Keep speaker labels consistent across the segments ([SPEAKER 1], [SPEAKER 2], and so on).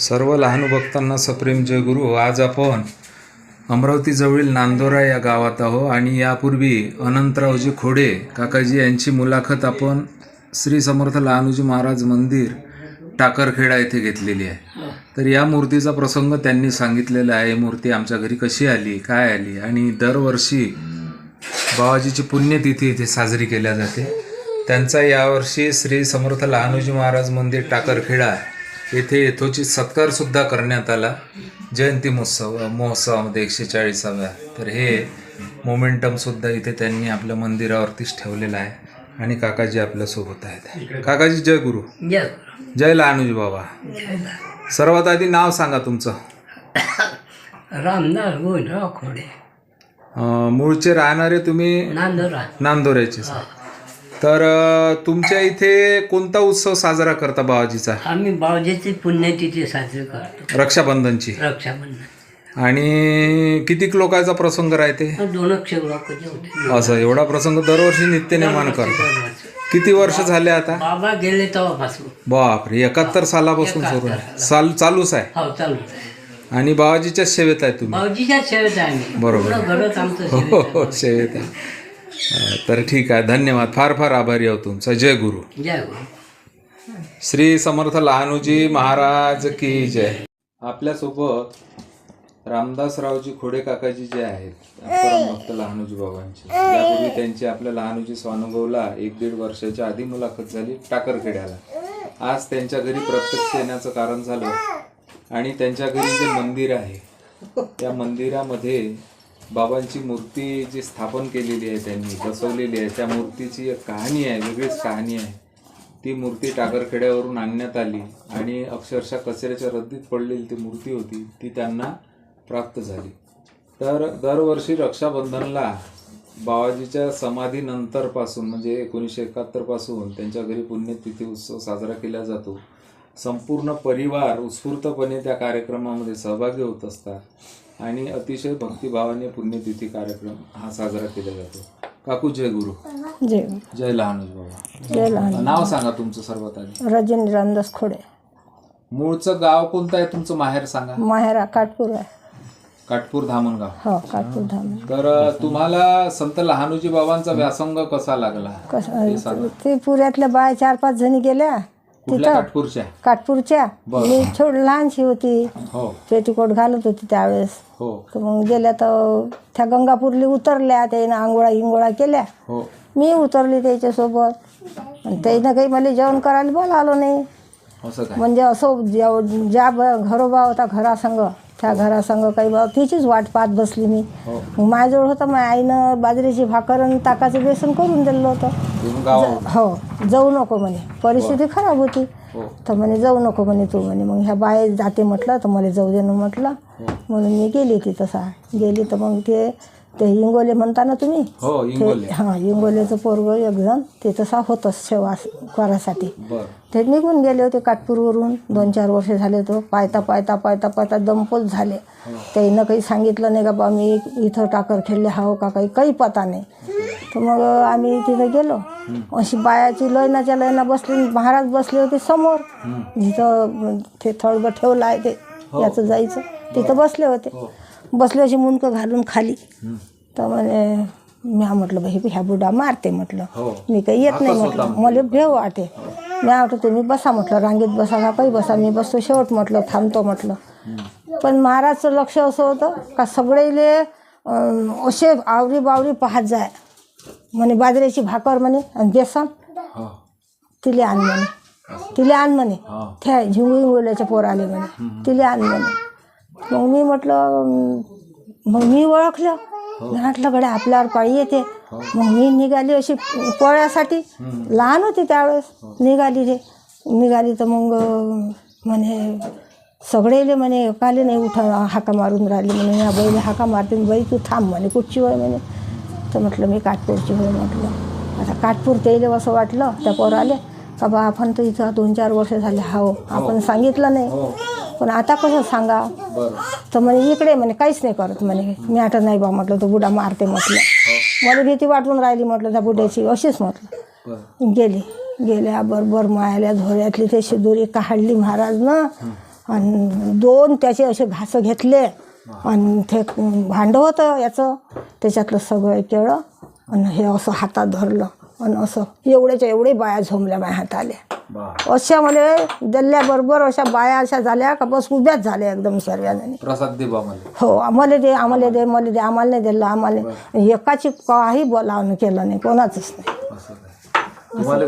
[SPEAKER 1] सर्व लहान भक्तांना सप्रेम जयगुरु आज आपण अमरावतीजवळील नांदोरा या गावात आहो आणि यापूर्वी अनंतरावजी खोडे काकाजी यांची मुलाखत आपण श्री समर्थ लहानूजी महाराज मंदिर टाकरखेडा येथे घेतलेली आहे. तर या मूर्तीचा प्रसंग त्यांनी सांगितलेला आहे. मूर्ती आमच्या घरी कशी आली काय आली आणि दरवर्षी बाबाजीची पुण्यतिथी इथे साजरी केल्या जाते. त्यांचा यावर्षी श्री समर्थ लहानूजी महाराज मंदिर टाकरखेडा येथे यथोचित सत्कार सुद्धा करण्यात आला. जयंती महोत्सव महोत्सवामध्ये एकशे चाळीसाव्या. तर हे मोमेंटम सुद्धा इथे त्यांनी आपल्या मंदिरावरतीच ठेवलेलं आहे. आणि काकाजी आपल्यासोबत आहेत. काकाजी जय गुरु.
[SPEAKER 2] जय
[SPEAKER 1] जय लहानोजी बाबा. सर्वात आधी नाव सांगा तुमचं.
[SPEAKER 2] रामदास गोविंदराव खोडे.
[SPEAKER 1] अं, मूळचे राहणारे तुम्ही
[SPEAKER 2] नांदोरा.
[SPEAKER 1] नांदोऱ्याचे. तर अ, तुमच्या इथे कोणता उत्सव साजरा करता बाबाजीचा
[SPEAKER 2] आम्ही बावजेची पुण्यतिथी साजरी करतो.
[SPEAKER 1] रक्षाबंधनची.
[SPEAKER 2] रक्षाबंधन.
[SPEAKER 1] आणि कितीक लोकांचा प्रसंग राहते?
[SPEAKER 2] लोकांचे होते.
[SPEAKER 1] असं एवढा प्रसंग दरवर्षी नित्य निर्माण करता. किती वर्ष झाले आता?
[SPEAKER 2] बाबा गेले तेव्हापासून.
[SPEAKER 1] बापरे एकाहत्तर सालापासून सुरू आहे. साल चालूच आहे.
[SPEAKER 2] हो चालू
[SPEAKER 1] आणि बाबाजीच्या सेवेत आहे तुम्ही?
[SPEAKER 2] बावजीच्या सेवेत आहे आम्ही.
[SPEAKER 1] बरोबर.
[SPEAKER 2] पूर्ण घरच आमचं
[SPEAKER 1] हो
[SPEAKER 2] सेवेत
[SPEAKER 1] हो सेवेत आहे. तर ठीक आहे धन्यवाद. फार फार आभारी आहो तुमचा. जय गुरु.
[SPEAKER 2] जय गुरु.
[SPEAKER 1] श्री समर्थ लहानूजी महाराज की जय. आपल्यासोबत रामदासरावजी खोडे काकाजी जे आहेत परमभक्त लहानूजी बाबांचे. यापूर्वी त्यांची आपल्या लहानूजी स्वानुभवला एक दीड वर्षाच्या आधी मुलाखत झाली टाकरखेड्याला. आज त्यांच्या घरी प्रत्यक्ष येण्याचं कारण झालं आणि त्यांच्या घरी जे मंदिर आहे त्या मंदिरामध्ये बाबांची मूर्ती जी स्थापन केलेली आहे त्यांनी बसवलेली आहे त्या मूर्तीची एक कहाणी आहे वेगळीच कहाणी आहे. ती मूर्ती टाकरखेड्यावरून आणण्यात आली आणि अक्षरशः कचऱ्याच्या रद्दीत पडलेली ती मूर्ती होती ती त्यांना प्राप्त झाली. तर दरवर्षी रक्षाबंधनला बाबाजीच्या समाधीनंतरपासून म्हणजे एकोणीसशे एकाहत्तरपासून त्यांच्या घरी पुण्यतिथी उत्सव साजरा केला जातो. संपूर्ण परिवार उत्स्फूर्तपणे त्या कार्यक्रमामध्ये सहभागी होत असतात. आणि अतिशय भक्तिभावाने पुण्यतिथी कार्यक्रम हा साजरा केला जातो. काकू जय गुरु.
[SPEAKER 3] जय
[SPEAKER 1] जय लहानूज बाबा.
[SPEAKER 3] जय लहान
[SPEAKER 1] नाव सांगा तुमचं सर्वात आधी.
[SPEAKER 3] रजनी रामदास खोडे.
[SPEAKER 1] मूळचं गाव कोणतं आहे? तुमचं माहेर सांगा.
[SPEAKER 3] माहेरा काटपूर आहे.
[SPEAKER 1] काटपूर धामणगाव
[SPEAKER 3] हो काटपूर धाम
[SPEAKER 1] तर तुम्हाला संत लहानूजी बाबांचा व्यासंग कसा लागला?
[SPEAKER 3] ते पुऱ्यातल्या बाया चार पाच जणी गेल्या.
[SPEAKER 1] कुठल्या काटपूरच्या?
[SPEAKER 3] काटपूरच्या. मी छोट लहानशी होती.
[SPEAKER 1] हो.
[SPEAKER 3] पेटीकोट घालत होती त्यावेळेस.
[SPEAKER 1] हो.
[SPEAKER 3] तर मग गेल्या तर त्या गंगापूरली उतरल्या त्यानं आंघोळा इंगोळा केल्या.
[SPEAKER 1] हो.
[SPEAKER 3] मी उतरली त्याच्यासोबत. आणि त्यानं काही मला जेवण करायला बोलावलं नाही.
[SPEAKER 1] असं काय?
[SPEAKER 3] म्हणजे असं जेव- ज्या ब- घरोबा होता घरासंग त्या घरासंग काही बा तिचीच वाट पाहत बसली मी.
[SPEAKER 1] हो.
[SPEAKER 3] मग माझ्याजवळ होतं मग आईनं बाजरीची भाकर आणि ताकाचं बेसन करून दिलं होतं. हो जाऊ नको म्हणे. परिस्थिती खराब होती.
[SPEAKER 1] हो.
[SPEAKER 3] तर म्हणे जाऊ नको म्हणे तू म्हणे. मग ह्या बाया जाते म्हटलं तर मला जाऊ दे ना म्हटलं. म्हणून मी गेली ती तसा. गेली तर मग ते ते इंगोले म्हणता ना तुम्ही?
[SPEAKER 1] हो इंगोले
[SPEAKER 3] ते हां इंगोलेचं पोरग एक जण ते तसा होतंच सेवा करासाठी ते निघून गेले होते काटपूरवरून. दोन चार वर्ष झाले तो पायता पायता पायता पायता दमपोच झाले. त्यानं काही सांगितलं नाही का बा मी इथं टाकर खेळले हाव का काही काही पता नाही. तर मग आम्ही तिथं गेलो. अशी बायाची लयनाच्या लयना बसली. महाराज बसले होते समोर. जिथं ते थळग ठेवलं आहे ते याचं जायचं. तिथं बसले होते. बसले अशी मुंडकं घालून खाली. तर म्हणे मी म्हटलं बाई ह्या बुडा मारते म्हटलं.
[SPEAKER 1] हो.
[SPEAKER 3] मी काही येत नाही म्हटलं. मला भेव वाटे. मी आवडतो तुम्ही बसा म्हटलं रांगेत बसा का काही बसा. मी बसतो शेवट म्हटलं थांबतो म्हटलं. पण महाराजचं लक्ष असं होतं का सगळेले असे आवरी बावरी पाहत जाय. म्हणे बाजरीची भाकर म्हणे आणि बेसन.
[SPEAKER 1] हो.
[SPEAKER 3] तिले आण म्हणे. तिले आण म्हणे.
[SPEAKER 1] हा.
[SPEAKER 3] त्या झिंगू इंगोल्याच्या पोर आले म्हणे तिले आण म्हणे. मग मी म्हटलं मग मी ओळखलं. मी म्हटलं गड्या आपल्यावर पाळी येते. मग मी निघाली अशी पोळ्यासाठी. लहान होती त्यावेळेस. निघाली रे निघाली तर मग म्हणे सगळेले म्हणे काले नाही उठा हाका मारून राहिले म्हणे. या बैल हाका मारते बाई तू थांब म्हणे कुठची होय म्हणे. तर म्हटलं मी काटपूरची होय म्हटलं. आता काटपूर त्याला असं वाटलं त्या पोराले. का बा आपण तर इथं दोन चार वर्ष झाले हाव आपण सांगितलं नाही. पण आता कसं सांगा? तर म्हणे इकडे म्हणे काहीच नाही करत म्हणे मी आता नाही बा म्हटलं तो बुडा मारते म्हटलं. मला भीती वाटून राहिली म्हटलं त्या बुड्याची अशीच म्हटलं. गेली. गेल्या बरोबर मायाल्या झोऱ्यातली ते शिदोरी काढली महाराजनं आणि दोन त्याचे असे घास घेतले. आणि ते भांडं होतं याचं. त्याच्यातलं सगळं केळं. आणि हे असं हातात धरलं. आणि असं. एवढ्याच्या एवढे बाया झोंबल्या माझ्या हाताले.
[SPEAKER 1] बा
[SPEAKER 3] अशा मला दिल्याबरोबर अशा बाया अशा झाल्या का बस उभ्याच झाल्या एकदम सर्वजणी.
[SPEAKER 1] प्रसाद दे
[SPEAKER 3] हो आम्हाला दे आम्हाला दे मला दे आम्हाला नाही दिलं आम्हाला एकाची काही बोलावणं केलं नाही कोणाचंच नाही.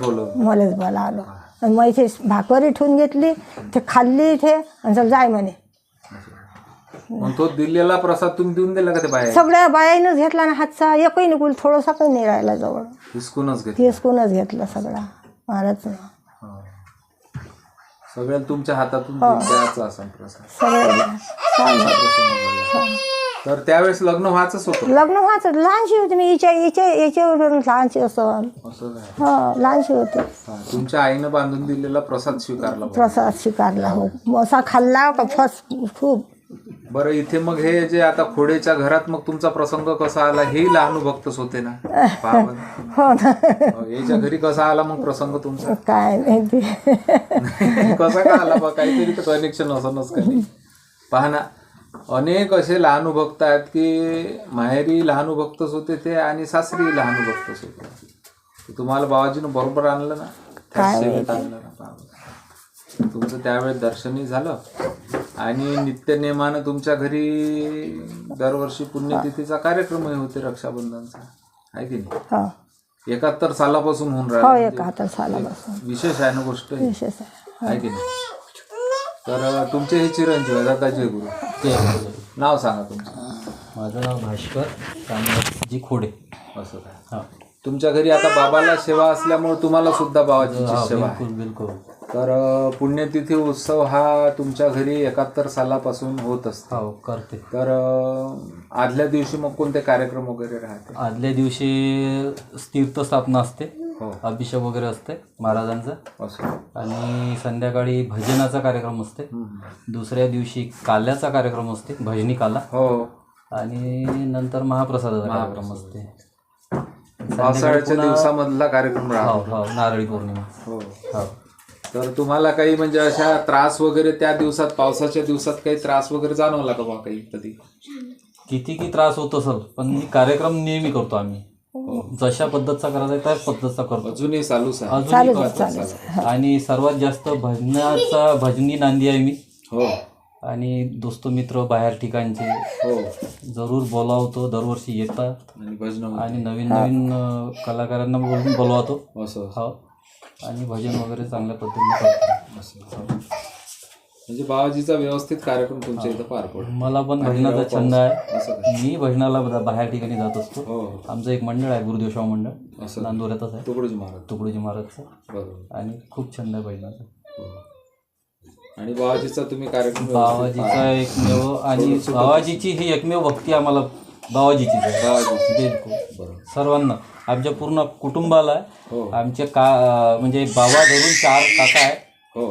[SPEAKER 1] बोलव.
[SPEAKER 3] मलाच बोलावलं. आणि मग इथे भाकरी ठेवून घेतली ते खाल्ली इथे आणि जाय म्हणे.
[SPEAKER 1] मग तो दिलेला प्रसाद तुम्ही देऊन दिला का ते बाहेर?
[SPEAKER 3] सगळ्या बायानंच घेतला ना हातचा. एकही निघून थोडासा काही नाही राहिला जवळ.
[SPEAKER 1] हिसकूनच घेत
[SPEAKER 3] हिसकूनच घेतला सगळा. महाराज
[SPEAKER 1] सगळ्या तुमच्या हातातून द्यायचा असा प्रसाद. प्रसन्न झाला. तर त्यावेळेस लग्न व्हायचंच होतं.
[SPEAKER 3] लग्न व्हायचं. लहानशी होती मी. हिच्या हिच्या याच्यावरून लहानशी असं.
[SPEAKER 1] असं
[SPEAKER 3] हो लहानशी होती.
[SPEAKER 1] हा, तुमच्या आईनं बांधून दिलेला प्रसाद स्वीकारला.
[SPEAKER 3] प्रसाद स्वीकारला. हो. असा खाल्ला का? फस खूप.
[SPEAKER 1] बरं इथे मग हे जे आता खोडेच्या घरात मग तुमचा प्रसंग कसा आला हे लहान भक्तच होते ना? पहा बरं.
[SPEAKER 3] हो ना.
[SPEAKER 1] हो, याच्या घरी कसा आला मग प्रसंग तुमचा?
[SPEAKER 3] काय माहिती.
[SPEAKER 1] कसा का आला बा? काहीतरी तर कनेक्शन असणच काही पहा ना अनेक असे लहान भक्त आहेत की माहेरी लहान भक्तच होते ते आणि सासरी लहान भक्तच होते. तुम्हाला बाबाजीनं बरोबर आणलं ना? त्या सेवेत आणलं ना पहा बरं. तुमचं त्यावेळेस दर्शनही झालं. आणि नित्यनेमानं तुमच्या घरी दरवर्षी पुण्यतिथीचा कार्यक्रमही होते रक्षाबंधनचा. आहे की नाही?
[SPEAKER 3] हो.
[SPEAKER 1] एकाहत्तर सालापासून होऊन
[SPEAKER 3] हो
[SPEAKER 1] राहिला
[SPEAKER 3] एक हातात सालापासून.
[SPEAKER 1] विशेष आहे ना गोष्ट ही.
[SPEAKER 3] विशेष आहे.
[SPEAKER 1] आहे की नाही? तर तुमचे हे चिरंजीव आहे दादाजी गुरु. नाव सांगा तुमचं.
[SPEAKER 4] माझं नाव भास्कर रामदासजी खोडे.
[SPEAKER 1] असं काय?
[SPEAKER 4] हा.
[SPEAKER 1] तुमच्या घरी आता बाबाला सेवा असल्यामुळे तुम्हाला सुद्धा बाबाजीची सेवा आहे.
[SPEAKER 4] बिलकुल बिलकुल.
[SPEAKER 1] तर अ, पुण्यतिथी उत्सव हा तुमच्या घरी एकाहत्तर सालापासून होत असतो.
[SPEAKER 4] हो करते.
[SPEAKER 1] तर अ, आदल्या दिवशी मग कोणते कार्यक्रम वगैरे राहते?
[SPEAKER 4] आदल्या दिवशी तीर्थस्थापना असते
[SPEAKER 1] हो.
[SPEAKER 4] अभिषेक वगैरे असते महाराजांचा.
[SPEAKER 1] असं.
[SPEAKER 4] आणि संध्याकाळी भजनाचा कार्यक्रम असते.
[SPEAKER 1] हम्म.
[SPEAKER 4] दुसऱ्या दिवशी काल्याचा कार्यक्रम असते भजनी काला.
[SPEAKER 1] हो.
[SPEAKER 4] आणि नंतर महाप्रसादाचा कार्यक्रम असते.
[SPEAKER 1] पावसाळ्याच्या दिवसामधला कार्यक्रम राहतो.
[SPEAKER 4] हो हो नारळी पौर्णिमा.
[SPEAKER 1] हो.
[SPEAKER 4] हो.
[SPEAKER 1] तर तुम्हाला काही म्हणजे अशा त्रास वगैरे त्या दिवसात पावसाच्या दिवसात काही त्रास वगैरे जाणवला का बा काही कधी?
[SPEAKER 4] किती की त्रास होत असेल पण कार्यक्रम नेहमी करतो आम्ही. जशा पद्धतचा करायचा आहे त्याच पद्धतचा करतो.
[SPEAKER 1] अजूनही चालूच आहे.
[SPEAKER 4] अजूनही
[SPEAKER 3] चालूच
[SPEAKER 4] करतो.
[SPEAKER 3] आहे, चालूच आहे.
[SPEAKER 4] आणि सर्वात जास्त भजनाचा भजनी नांदी आहे मी.
[SPEAKER 1] हो.
[SPEAKER 4] आणि दोस्त मित्र बाहेर ठिकाणचे.
[SPEAKER 1] हो.
[SPEAKER 4] जरूर बोलावतो दरवर्षी येतात.
[SPEAKER 1] आणि भजन
[SPEAKER 4] आणि नवीन नवीन अं, कलाकारांना बोलून बोलवतो.
[SPEAKER 1] असं.
[SPEAKER 4] हो. आणि भजन वगैरे चांगल्या पद्धतीने करतो.
[SPEAKER 1] असं. म्हणजे बाबाजीचा व्यवस्थित कार्यक्रम तुमच्या इथं पार पडतो.
[SPEAKER 4] मला पण भजनाचा छंद आहे.
[SPEAKER 1] असं काय
[SPEAKER 4] मी भजनाला बा- बाहेर ठिकाणी जात असतो.
[SPEAKER 1] हो
[SPEAKER 4] आमचं एक मंडळ आहे गुरुदेव मंडळ.
[SPEAKER 1] असं.
[SPEAKER 4] नांदुऱ्यातच आहे.
[SPEAKER 1] तुकडोजी महाराज.
[SPEAKER 4] तुकडोजी महाराजचं.
[SPEAKER 1] बरोबर.
[SPEAKER 4] आणि खूप छंद आहे भजनाचा.
[SPEAKER 1] हो. आणि बाबाजीचा तुम्ही कार्यक्रम व्यवस्थित
[SPEAKER 4] बाबाजीचा एकमेव आणि बाबाजीची ही एकमेव भक्ती आम्हाला बाबाजीचीच आहे.
[SPEAKER 1] बाबाजीची
[SPEAKER 4] बिलकुल.
[SPEAKER 1] बरोबर.
[SPEAKER 4] सर्वांना. आमच्या पूर्ण कुटुंबाला
[SPEAKER 1] हो.
[SPEAKER 4] आमचे का म्हणजे बाबा धरून चार काका आहे
[SPEAKER 1] हो.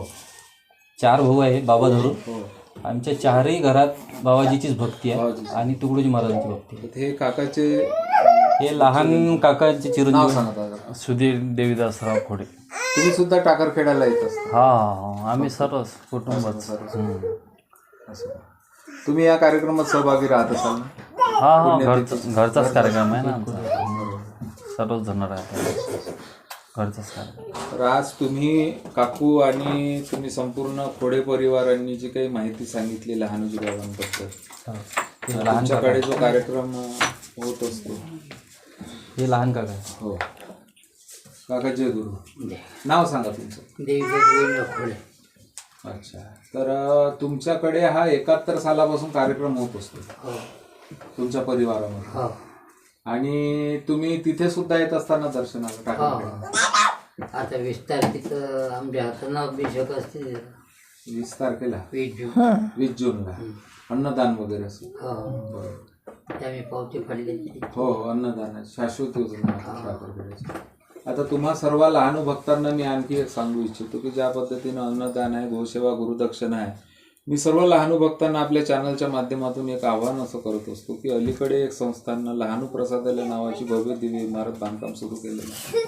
[SPEAKER 4] चार भाऊ आहे बाबा धरून.
[SPEAKER 1] हो.
[SPEAKER 4] आमच्या चारही घरात बाबाजीचीच भक्ती आहे
[SPEAKER 1] बाबाजीची.
[SPEAKER 4] आणि तुकडोजी महाराजांची भक्ती
[SPEAKER 1] तर हे काकाचे
[SPEAKER 4] हे लहान काकांचे
[SPEAKER 1] नाव
[SPEAKER 4] चिरंजीव
[SPEAKER 1] सांगा दादा
[SPEAKER 5] सुधीर देवीदासराव खोडे.
[SPEAKER 1] तुम्ही सुद्धा टाकर खेळायला येत असता.
[SPEAKER 5] हा हा आम्ही सर्वच कुटुंबात
[SPEAKER 1] असं तुम्ही या कार्यक्रमात सहभागी राहत असाल ना?
[SPEAKER 5] हा हा. घरचा घरचाच कार्यक्रम आहे ना आमचा. सर्वच जण राहतात. घरचाच कार्यक्रम.
[SPEAKER 1] तर आज तुम्ही काकू आणि तुम्ही संपूर्ण खोडे परिवारांनी जी काही माहिती सांगितली लहानोजी बाबांबद्दल
[SPEAKER 4] लहान
[SPEAKER 1] तुमच्याकडे जो कार्यक्रम अं, होत असतो.
[SPEAKER 4] हे लहान काका.
[SPEAKER 1] हो. काका जय गुरु. नाव सांगा तुमचं. अच्छा. तर अं, तुमच्याकडे हा एकाहत्तर सालापासून कार्यक्रम होत असतो.
[SPEAKER 2] हो.
[SPEAKER 1] तुमच्या परिवारामध्ये.
[SPEAKER 2] हो.
[SPEAKER 1] आणि तुम्ही तिथे सुद्धा येत असताना दर्शनाला टाकर खेळायला.
[SPEAKER 2] आता वीस तारखेचं आमच्या हातानं अभिषेक असते.
[SPEAKER 1] वीस तारखेला?
[SPEAKER 2] वीस जून.
[SPEAKER 1] वीस जूनला. अन्नदान वगैरे असं.
[SPEAKER 2] हो.
[SPEAKER 1] बरोबर
[SPEAKER 2] ते आम्ही पावती फाडली
[SPEAKER 1] हो हो. अन्नदान. आहे. शाश्वत योजना आहे. आता तुम्हा सर्व लहान भक्तांना मी आणखी एक सांगू इच्छितो की ज्या पद्धतीनं अन्नदान आहे गोसेवा गुरुदक्षिणा आहे मी सर्व लहान भक्तांना आपल्या चॅनलच्या माध्यमातून एक आव्हान असं करत असतो की अलीकडे एक संस्थांना लहानू प्रसादालय नावाची भव्य दिव्य इमारत बांधकाम सुरू केलेलं आहे.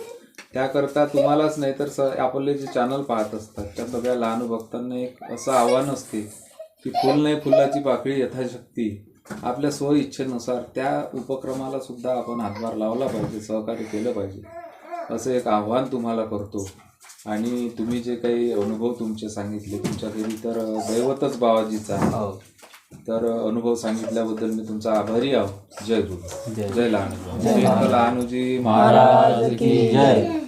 [SPEAKER 1] त्याकरता तुम्हालाच नाही तर स आपले जे चॅनल पाहत असतात त्या सगळ्या लहान भक्तांना एक असं आव्हान असते की फुल नाही फुलाची पाकळी यथाशक्ती आपल्या स्व इच्छेनुसार त्या उपक्रमाला सुद्धा आपण हातभार लावला पाहिजे सहकार्य केलं पाहिजे. असं एक आव्हान तुम्हाला करतो. आणि तुम्ही जे काही अनुभव तुमचे सांगितले तुमच्या घरी तर दैवतच बाबाजीचा आहे.
[SPEAKER 4] हो.
[SPEAKER 1] तर अनुभव सांगितल्याबद्दल मी तुमचा आभारी आहो जय गुरु. जय लहानूजी. जय लहानूजी.
[SPEAKER 4] महाराज की जय.